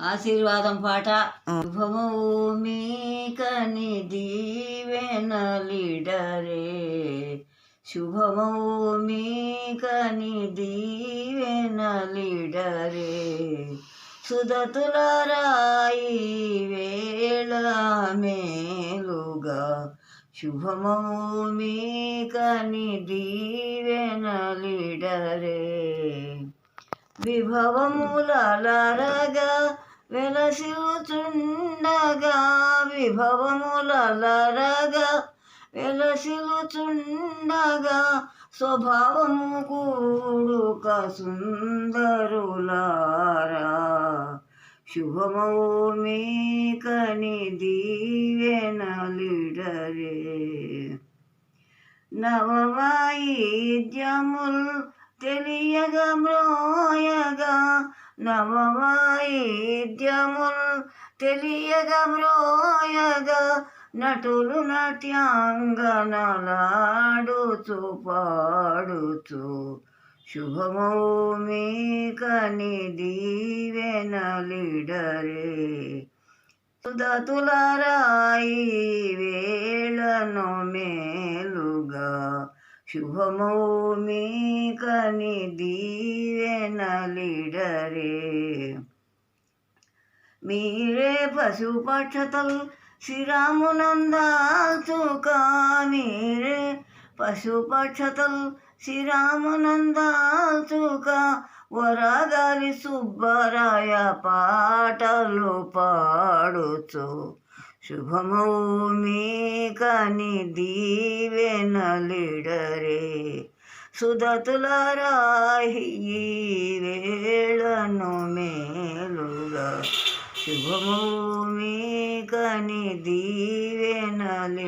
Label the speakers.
Speaker 1: ఆశీర్వాదం పాట. శుభము మీకని దీవెనలిడరే. శుభము మీకని దీవెనలిడరే. సుధతులరాయి వేళ మేలుగా. శుభము మీకని దీవెనలిడరే. విభవములరగా వెలసిలుచుండగా విభవములరగా వెలసిలుచుండగా స్వభావము కూడుక సుందరులారా శుభమౌ మీకని దీవెనలిడరే నవవాయిద్యముల్ తెలియగా మ్రోయగా నవవాయిద్యముల్ తెలియగా మ్రోయగా నటులు నట్యాంగనలాడుతూ పాడుతూ శుభమౌ మీకని దీవెనలిడరే. సుధతులరాయి రాయి శుభమౌ మీకని దీవెనలిడరే మీరే పశుపక్షతల్ శ్రీరామునందాచుకా మీరే పశుపక్షతల్ శ్రీరామునందాచుకా వరగాలి సుబ్బరాయ పాటలు పాడుచు. శుభమౌ మీ కని దీవెనలిడరే సుధతులరాయి వేళను మేలుగా శుభమౌ మీ కని దీవెనలిడరే.